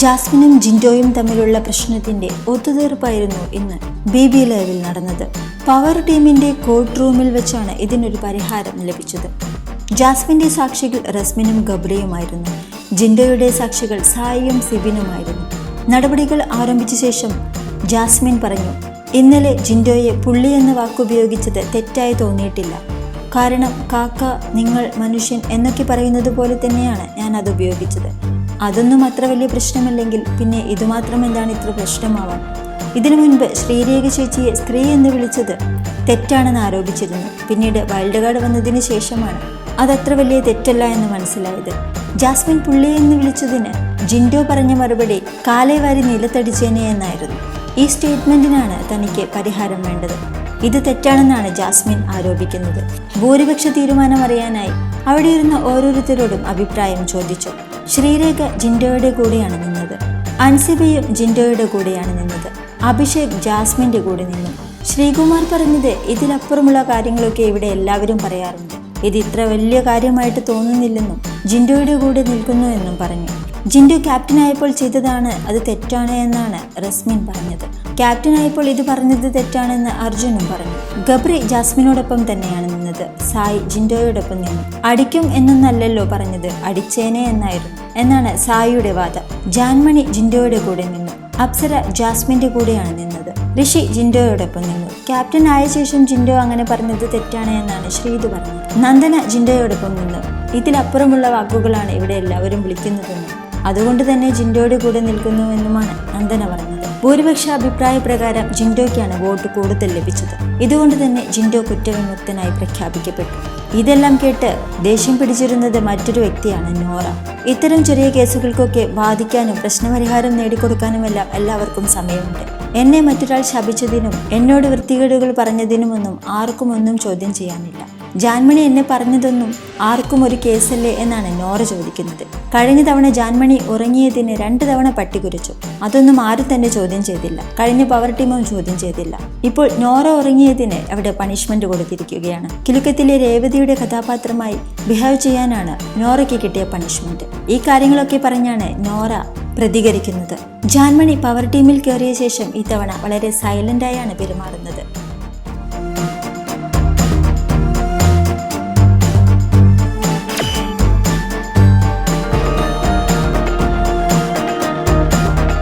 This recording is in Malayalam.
ജാസ്മിനും ജിൻഡോയും തമ്മിലുള്ള പ്രശ്നത്തിന്റെ ഒത്തുതീർപ്പായിരുന്നു ഇന്ന് ബി ബി ലൈവിൽ നടന്നത്. പവർ ടീമിന്റെ കോർട്ട് റൂമിൽ വെച്ചാണ് ഇതിനൊരു പരിഹാരം ലഭിച്ചത്. ജാസ്മിന്റെ സാക്ഷികൾ റസ്മിനും ഗബ്രിയുമായിരുന്നു. ജിൻഡോയുടെ സാക്ഷികൾ സായിയും സിബിനുമായിരുന്നു. നടപടികൾ ആരംഭിച്ച ശേഷം ജാസ്മിൻ പറഞ്ഞു ഇന്നലെ ജിൻഡോയെ പുള്ളി എന്ന വാക്കുപയോഗിച്ചത് തെറ്റായി തോന്നിയിട്ടില്ല. കാരണം കാക്ക നിങ്ങൾ മനുഷ്യൻ എന്നൊക്കെ പറയുന്നത് പോലെ തന്നെയാണ് ഞാൻ അത് ഉപയോഗിച്ചത്. അതൊന്നും അത്ര വലിയ പ്രശ്നമല്ലെങ്കിൽ പിന്നെ ഇതുമാത്രം എന്താണ് ഇത്ര പ്രശ്നമാവാൻ? ഇതിനു മുൻപ് ശ്രീരേഖ ചേച്ചിയെ സ്ത്രീ എന്ന് വിളിച്ചത് തെറ്റാണെന്ന് ആരോപിച്ചിരുന്നു. പിന്നീട് വൈൽഡ് കാർഡ് വന്നതിന് ശേഷമാണ് അതത്ര വലിയ തെറ്റല്ല എന്ന് മനസ്സിലായത്. ജാസ്മിൻ പുള്ളി എന്ന് വിളിച്ചതിന് ജിൻഡോ പറഞ്ഞ മറുപടി കാലേ വാരി നിലത്തടിച്ചേനെ എന്നായിരുന്നു. ഈ സ്റ്റേറ്റ്മെന്റിനാണ് തനിക്ക് പരിഹാരം വേണ്ടത്. ഇത് തെറ്റാണെന്നാണ് ജാസ്മിൻ ആരോപിക്കുന്നത്. ഭൂരിപക്ഷ തീരുമാനം അറിയാനായി അവിടെ ഇരുന്ന ഓരോരുത്തരോടും അഭിപ്രായം ചോദിച്ചു. ശ്രീരേഖ ജിൻഡോയുടെ കൂടെയാണ് നിന്നത്. അൻസിബയും ജിൻഡോയുടെ കൂടെയാണ് നിന്നത്. അഭിഷേക് ജാസ്മിന്റെ കൂടെ നിന്നു. ശ്രീകുമാർ പറഞ്ഞത് ഇതിലപ്പുറമുള്ള കാര്യങ്ങളൊക്കെ ഇവിടെ എല്ലാവരും പറയാറുണ്ട്. ഇത് ഇത്ര വലിയ കാര്യമായിട്ട് തോന്നുന്നില്ലെന്നും ജിൻഡോയുടെ കൂടെ നിൽക്കുന്നു എന്നും പറഞ്ഞു. ജിൻഡു ക്യാപ്റ്റനായപ്പോൾ ചെയ്തതാണ് അത് തെറ്റാണ് എന്നാണ് റസ്മിൻ പറഞ്ഞത്. ക്യാപ്റ്റനായപ്പോൾ ഇത് പറഞ്ഞത് തെറ്റാണെന്ന് അർജുനും പറഞ്ഞു. ഗബ്രി ജാസ്മിനോടൊപ്പം തന്നെയാണ് നിന്നത്. സായി ജിൻഡോയോടൊപ്പം നിന്നു. അടിക്കും എന്നൊന്നല്ലല്ലോ പറഞ്ഞത്. അടിച്ചേനെ എന്നായിരുന്നു. എന്നാണ് സായിയുടെ വാദം. ജാൻമണി ജിൻഡോയുടെ കൂടെ നിന്നു. അപ്സര ജാസ്മിന്റെ കൂടെയാണ് നിന്നത്. ഋഷി ജിൻഡോയോടൊപ്പം നിന്നു. ക്യാപ്റ്റൻ ആയ ശേഷം ജിൻഡോ അങ്ങനെ പറഞ്ഞത് തെറ്റാണ് എന്നാണ് ശ്രീതു പറഞ്ഞത്. നന്ദന ജിൻഡോയോടൊപ്പം നിന്നു. ഇതിലപ്പുറമുള്ള വാക്കുകളാണ് ഇവിടെ എല്ലാവരും വിളിക്കുന്നതെന്നും. അതുകൊണ്ട് തന്നെ ജിൻഡോയുടെ കൂടെ നിൽക്കുന്നുവെന്നുമാണ് നന്ദന പറഞ്ഞത് ഭൂരിപക്ഷ അഭിപ്രായ പ്രകാരം ജിൻഡോയ്ക്കാണ് വോട്ട് കൂടുതൽ ലഭിച്ചത്. ഇതുകൊണ്ട് തന്നെ ജിൻഡോ കുറ്റവിമുക്തനായി പ്രഖ്യാപിക്കപ്പെട്ടു. ഇതെല്ലാം കേട്ട് ദേഷ്യം പിടിച്ചിരുന്നത് മറ്റൊരു വ്യക്തിയാണ് നോറ. ഇത്തരം ചെറിയ കേസുകൾക്കൊക്കെ വാദിക്കാനും പ്രശ്നപരിഹാരം നേടിക്കൊടുക്കാനുമെല്ലാം എല്ലാവർക്കും സമയമുണ്ട്. എന്നെ മറ്റൊരാൾ ശപിച്ചതിനും എന്നോട് വൃത്തികേടുകൾ പറഞ്ഞതിനുമൊന്നും ആർക്കും ഒന്നും ചോദ്യം ചെയ്യാനില്ല. ജാൻമണി എന്നെ പറഞ്ഞതൊന്നും ആർക്കും ഒരു കേസല്ലേ എന്നാണ് നോറ ചോദിക്കുന്നത്. കഴിഞ്ഞ തവണ ജാൻമണി ഉറങ്ങിയതിന് രണ്ട് തവണ പട്ടികുരച്ചു അതൊന്നും ആരും തന്നെ ചോദ്യം ചെയ്തില്ല. കഴിഞ്ഞ പവർ ടീമും ചോദ്യം ചെയ്തില്ല. ഇപ്പോൾ നോറ ഉറങ്ങിയതിന് അവിടെ പണിഷ്മെന്റ് കൊടുത്തിരിക്കുകയാണ്. കിലുക്കത്തിലെ രേവതിയുടെ കഥാപാത്രമായി ബിഹേവ് ചെയ്യാനാണ് നോറയ്ക്ക് കിട്ടിയ പണിഷ്മെന്റ്. ഈ കാര്യങ്ങളൊക്കെ പറഞ്ഞാണ് നോറ പ്രതികരിക്കുന്നത്. ജാൻമണി പവർ ടീമിൽ കയറിയ ശേഷം ഇത്തവണ വളരെ സൈലന്റായാണ് പെരുമാറുന്നത്.